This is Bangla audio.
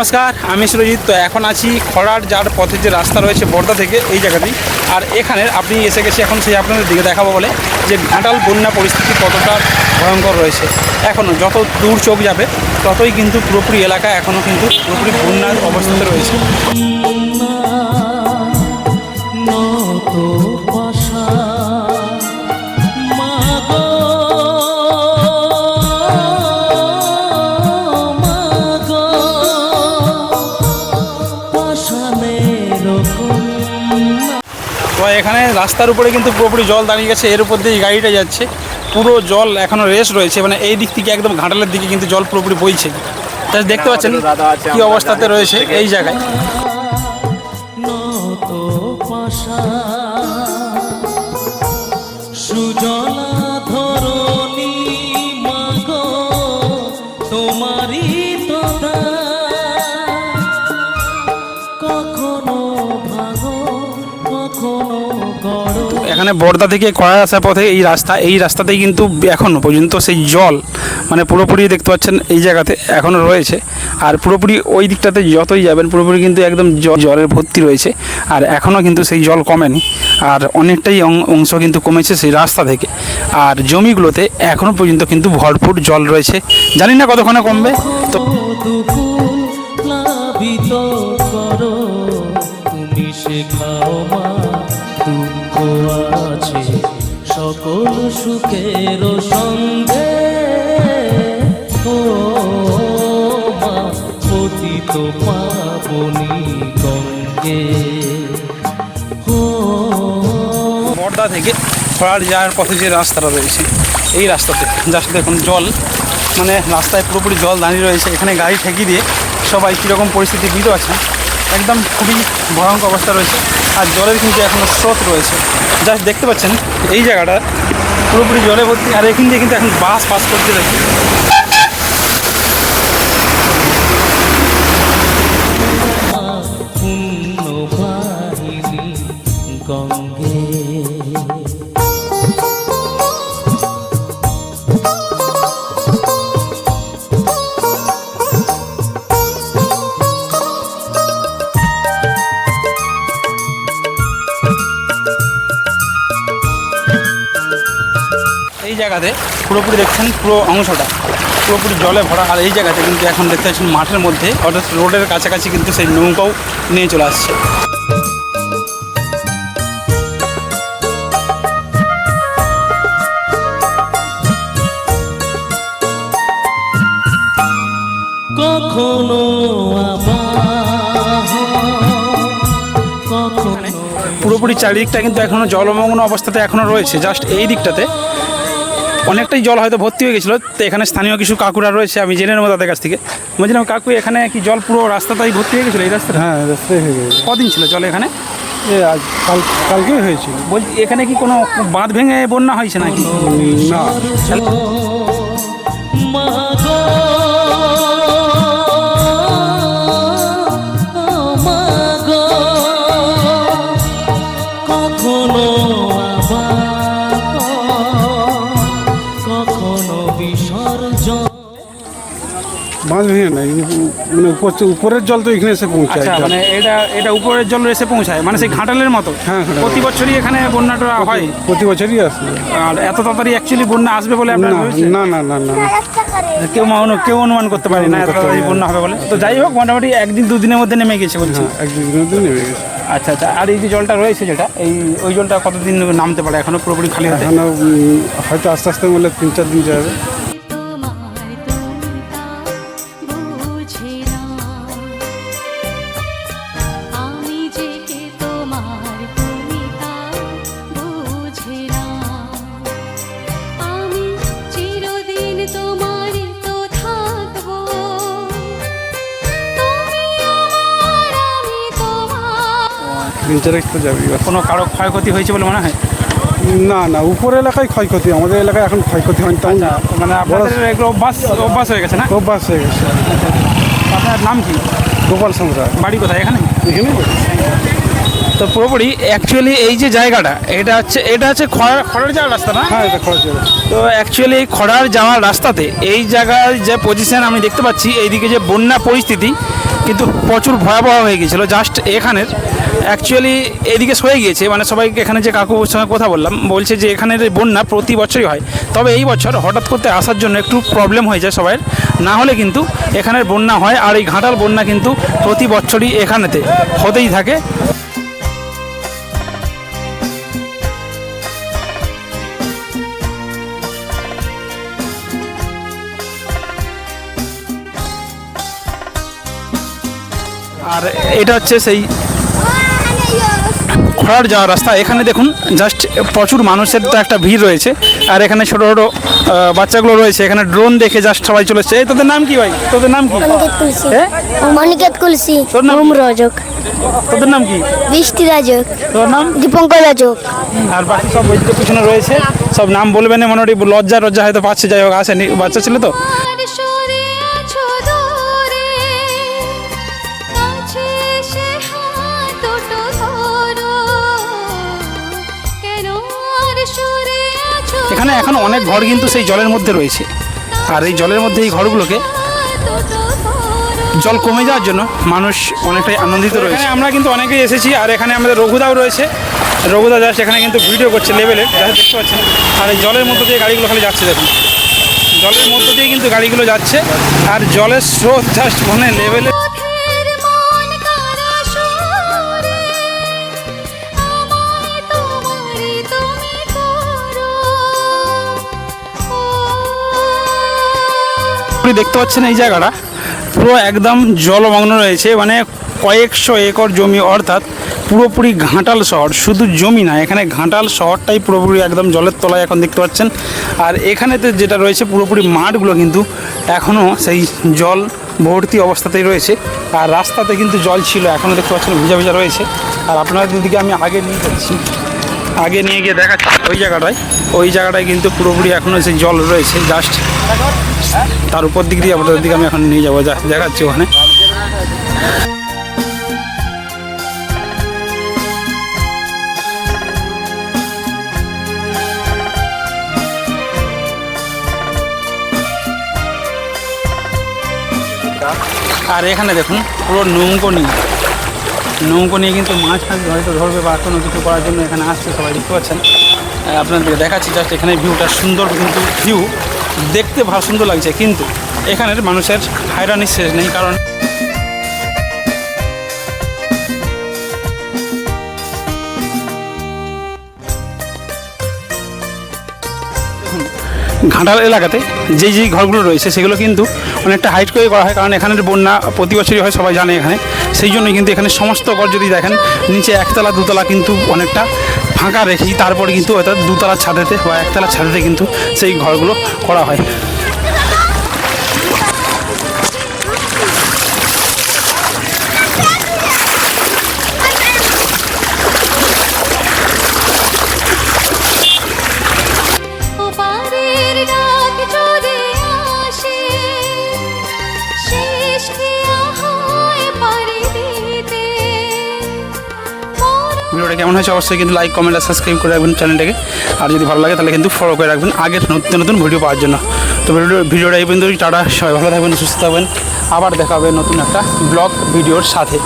নমস্কার, আমি সুরজিৎ। তো এখন আছি খড়ার যার পথে যে রাস্তা রয়েছে বর্দা থেকে এই জায়গাটি আর এখানে আপনি এসে গেছি এখন সেই আপনাদের দিকে দেখাবো বলে যে ঘাটাল বন্যা পরিস্থিতি কতটা ভয়ঙ্কর রয়েছে। এখনও যত দূর চোখ যাবে, ততই কিন্তু পুরোপুরি এলাকা এখনও কিন্তু পুরোপুরি বন্যার অবস্থাতে রয়েছে। এখানে রাস্তার উপরে কিন্তু পুরোপুরি জল দাঁড়িয়ে গেছে এর উপর দিয়ে এই গাড়িটা যাচ্ছে। পুরো জল এখনও রেস রয়েছে মানে এই দিক থেকে একদম ঘাটালের দিকে কিন্তু জল পুরোপুরি বইছে। জাস্ট দেখতে পাচ্ছেন কি অবস্থাতে রয়েছে এই জায়গায়। সুজলা ধরণী মাগো তোমারই এখানে বর্দা থেকে কড়া আসার পথে এই রাস্তা এই রাস্তাতেই কিন্তু এখনও পর্যন্ত সেই জল মানে পুরোপুরি দেখতে পাচ্ছেন এই জায়গাতে এখনও রয়েছে আর পুরোপুরি ওই দিকটাতে যতই যাবেন পুরোপুরি কিন্তু একদম জলের ভর্তি রয়েছে আর এখনও কিন্তু সেই জল কমেনি আর অনেকটাই অংশ কিন্তু কমেছে সেই রাস্তা থেকে আর জমিগুলোতে এখনও পর্যন্ত কিন্তু ভরপুর জল রয়েছে জানি না কতক্ষণে কমবে তো করো তুমি শেখাও সকল সুখের সঙ্গে। ও মা, পতিত পাবনি গঙ্গে। থেকে খড়ার যাওয়ার পথে যে রাস্তাটা রয়েছে, এই রাস্তাতে, যার সাথে এখন জল মানে রাস্তায় পুরোপুরি জল দাঁড়িয়ে রয়েছে, এখানে গাড়ি ঠেকিয়ে দিয়ে সবাই কীরকম পরিস্থিতি বিধ আছে একদম খুবই ভয়ঙ্কর অবস্থা রয়েছে। আর জলের কিন্তু এখনও স্রোত রয়েছে। জাস্ট দেখতে পাচ্ছেন, এই জায়গাটা পুরোপুরি জলে ভর্তি, আর এখান দিয়ে কিন্তু এখন বাস পাস করতে দেখি জায়গাতে পুরোপুরি দেখছেন পুরো অংশটা। পুরোপুরি জলে ভরা। আর এই জায়গাতে কিন্তু এখন দেখতে পাচ্ছেন মাঠের মধ্যে অর্থাৎ রোডের কাছাকাছি কিন্তু সেই নৌকাও নিয়ে চলে আসছে। কখনো পুরোপুরি চারিদিকটা কিন্তু এখনও জলমগ্ন অবস্থাতে এখনও রয়েছে। জাস্ট এই দিকটাতে অনেকটাই জল হয়তো ভর্তি হয়ে গেছিল। তো এখানে স্থানীয় কিছু কাকুরা রয়েছে আমি জেনে নেব তাদের কাছ থেকে। বলছিলাম কাকু এখানে কি জল পুরো রাস্তাটাই ভর্তি হয়ে গেছিল এই রাস্তা হ্যাঁ রাস্তায় হয়ে গেছে। কদিন ছিল জল এখানে? এ আজ কাল কালকে হয়েছিল। বলছি এখানে কি কোনো বাঁধ ভেঙে বন্যা হয়েছে নাকি? না। ভেঙে নাই মানে উপরের জল তো এখানে এসে পৌঁছায়। আচ্ছা মানে এটা এটা উপরের জল এসে পৌঁছায় মানে সেই ঘাটালের মতো? হ্যাঁ, প্রতি বছরই এখানে বন্যাটা হয়? প্রতি বছরই আসে। আর এত তাড়াতাড়ি অ্যাকচুয়ালি বন্যা আসবে বলে না আপনার না না না না। কেউ অনু- কেউ অনুমান করতে পারে না এত তাড়াতাড়ি বন্যা হবে বলে। তো যাই হোক মোটামুটি একদিন দুদিনের মধ্যে নেমে গেছে বলছি। হ্যাঁ এক দুদিনের মধ্যে নেমে গেছে। আচ্ছা আচ্ছা আর এই যে জলটা রয়েছে যেটা এই ওই জলটা কতদিন নামতে পারে? এখনও পুরোপুরি খালি হতে? হয়তো আস্তে আস্তে বললে তিন চার দিন যাবে। চারেক তো যাবে কোনো কারও ক্ষয়ক্ষতি হয়েছে বলে মনে হয়? না না উপর এলাকায় ক্ষয়ক্ষতি আমাদের এলাকায় এখন ক্ষয়ক্ষতি হয়নি তেমন মানে আপনাদের এগুলো অভ্যাস অভ্যাস হয়ে গেছে না? অভ্যাস হয়ে গেছে। আপনার নাম কি? গোপাল সম্রাট বাড়ি কোথায় এখানে? এখানে তো পুরোপুরি অ্যাকচুয়ালি এই যে জায়গাটা এটা হচ্ছে এটা হচ্ছে খড় খড়ের যাওয়ার রাস্তা না? হ্যাঁ এটা খরচ হবে তো অ্যাকচুয়ালি এই খড়ার যাওয়ার রাস্তাতে এই জায়গায় যে পজিশন আমি দেখতে পাচ্ছি এইদিকে যে বন্যা পরিস্থিতি কিন্তু প্রচুর ভয়াবহ হয়ে গিয়েছিল জাস্ট এখানের। অ্যাকচুয়ালি এদিকে সয়ে গিয়েছে মানে সবাইকে এখানে যে কাকুর সঙ্গে কথা বললাম, বলছে যে এখানের বন্যা প্রতি বছরই হয়। তবে এই বছর হঠাৎ করতে আসার জন্য একটু প্রবলেম হয়ে যায় সবাই না হলে কিন্তু এখানের বন্যা হয়, আর এই ঘাটাল বন্যা কিন্তু প্রতি বছরই এখানেতে হতেই থাকে। আর এটা হচ্ছে সেই ঘোড়ার যাওয়ার রাস্তা এখানে দেখুন জাস্ট প্রচুর মানুষের তো একটা ভিড় রয়েছে। আর এখানে ছোটো ছোটো বাচ্চাগুলো রয়েছে। এখানে ড্রোন দেখে জাস্ট সবাই চলেছে। এই তোদের নাম কি ভাই? তোদের নাম কি? অনিকেত হ্যাঁ? তুলসী তোর নাম? রজক। তোদের নাম কি? বৃষ্টি রাজক। তোর নাম? দীপঙ্কর রাজক। আর বাকি সব বইতে পিছনে রয়েছে। সব নাম বলবে না মোটামুটি লজ্জা লজ্জা হয়তো পাচ্ছে। যাই হোক আসেনি। বাচ্চা ছিল তো? এখানে এখন অনেক ঘর কিন্তু সেই জলের মধ্যে রয়েছে। আর এই জলের মধ্যে এই ঘরগুলোকে জল কমে যাওয়ার জন্য মানুষ অনেকটাই আনন্দিত রয়েছে। আমরা কিন্তু অনেকেই এসেছি আর এখানে আমাদের রঘুদাও রয়েছে। রঘুদা জাস্ট এখানে কিন্তু ভিডিও করছে লেভেলে যা দেখতে পাচ্ছেন। আর এই জলের মধ্যে দিয়ে গাড়িগুলো খালি যাচ্ছে দেখুন। জলের মধ্যে দিয়ে কিন্তু গাড়িগুলো যাচ্ছে আর জলের স্রোত জাস্ট মানে লেভেলে আপনি দেখতে পাচ্ছেন এই জায়গাটা। পুরো একদম জলমগ্ন রয়েছে মানে কয়েকশো একর জমি, অর্থাৎ পুরোপুরি ঘাটাল শহর, শুধু জমি না, এখানে ঘাটাল শহরটাই পুরোপুরি একদম জলের তলায় এখন দেখতে পাচ্ছেন। আর এখানেতে যেটা রয়েছে, পুরোপুরি মাঠগুলো কিন্তু এখনও সেই জল ভর্তি অবস্থাতেই রয়েছে। আর রাস্তাতে কিন্তু জল ছিল এখনও দেখতে পাচ্ছেন ভিজা ভিজা রয়েছে। আর আপনাদের দিকে আমি আগে নিয়ে যাচ্ছি। আগে নিয়ে গিয়ে দেখাচ্ছি ওই জায়গাটায়। ওই জায়গাটায় কিন্তু পুরোপুরি এখনও সেই জল রয়েছে জাস্ট তার উপর দিক দিয়ে আপনাদের দিকে আমি এখন নিয়ে যাব দেখাচ্ছি ওখানে। আর এখানে দেখুন, পুরো নৌকো নিয়ে। নৌকো নিয়ে কিন্তু মাছ ফাছ হয়তো ধরবে বা কোনো কিছু করার জন্য এখানে আসছে সবাই, দেখতে পাচ্ছেন? আপনাদেরকে দেখাচ্ছি, জাস্ট এখানে ভিউটা সুন্দর কিন্তু ভিউ দেখতে ভালো সুন্দর লাগছে, কিন্তু এখানের মানুষের হায়রানির শেষ নেই, কারণ ঘাটাল এলাকাতে যেই যেই ঘরগুলো রয়েছে, সেগুলো কিন্তু অনেকটা হাইট করে করা হয়, কারণ এখানের বন্যা প্রতি বছরই হয়, সবাই জানে এখানে। সেই জন্য কিন্তু এখানে সমস্ত ঘর যদি দেখেন, নিচে একতলা, দুতলা কিন্তু অনেকটা ফাঁকা রেখেই তারপরে কিন্তু অর্থাৎ দুতলার ছাদেতে বা একতলার ছাদেতে কিন্তু সেই ঘরগুলো করা হয়। কেমন হয়েছে অবশ্যই কিন্তু লাইক কমেন্ট আর সাবস্ক্রাইব করে রাখবেন চ্যানেলটাকে আর যদি ভালো লাগে তাহলে কিন্তু ফলো করে রাখবেন আগের নতুন নতুন ভিডিও পাওয়ার জন্য। তো ভিডিও ভিডিওটা এই পর্যন্ত টাটা, সবাই ভালো থাকবেন, সুস্থ থাকবেন। আবার দেখা হবে নতুন একটা ব্লগ ভিডিওর সাথে।